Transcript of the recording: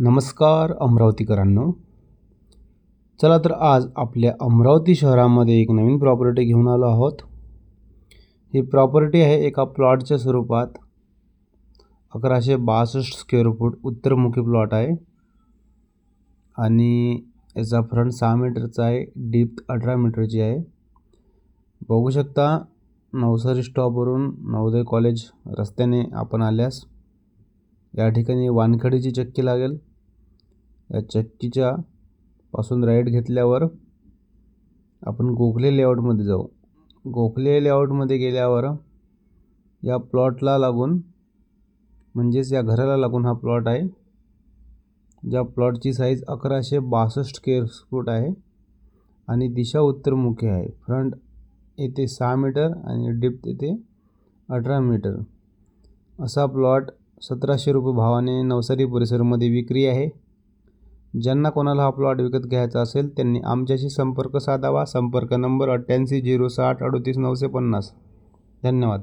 नमस्कार अमरावतीकरांनो. चला तर आज आपल्या अमरावती शहरामध्ये एक नवीन प्रॉपर्टी घेऊन आलो आहोत. ही प्रॉपर्टी आहे एका प्लॉटच्या स्वरूपात. अकराशे बासष्ट स्क्वेअर फूट उत्तरमुखी प्लॉट आहे. आणि याचा फ्रंट सहा मीटरचा आहे डीप अठरा मीटरची आहे. बघू शकता नवसारी स्टॉपवरून नवोदय कॉलेज रस्त्याने आपण आल्यास. या ठिकाणी वानखडीची चक्की लागेल. या चक्कीच्या पासून राईट घेतल्यावर आपण गोखले लेआउटमध्ये जाऊ. गोखले लेआउटमध्ये गेल्यावर या प्लॉटला लागून म्हणजेच या घराला लागून हा प्लॉट आहे. ज्या प्लॉटची साईज अकराशे बासष्ट स्क्वेअर फूट आहे आणि दिशा उत्तरमुखी आहे. फ्रंट येथे सहा मीटर आणि डिप्थ येथे अठरा मीटर. असा प्लॉट सतराशे रुपये भावाने नवसारी परिसरमध्ये विक्री आहे. ज्यांना कोणाला हा प्लॉट विकत घ्यायचा असेल त्यांनी आमच्याशी संपर्क साधावा. संपर्क नंबर अठ्ठ्याऐंशी झिरो साठ अडतीस नऊशे पन्नास. धन्यवाद.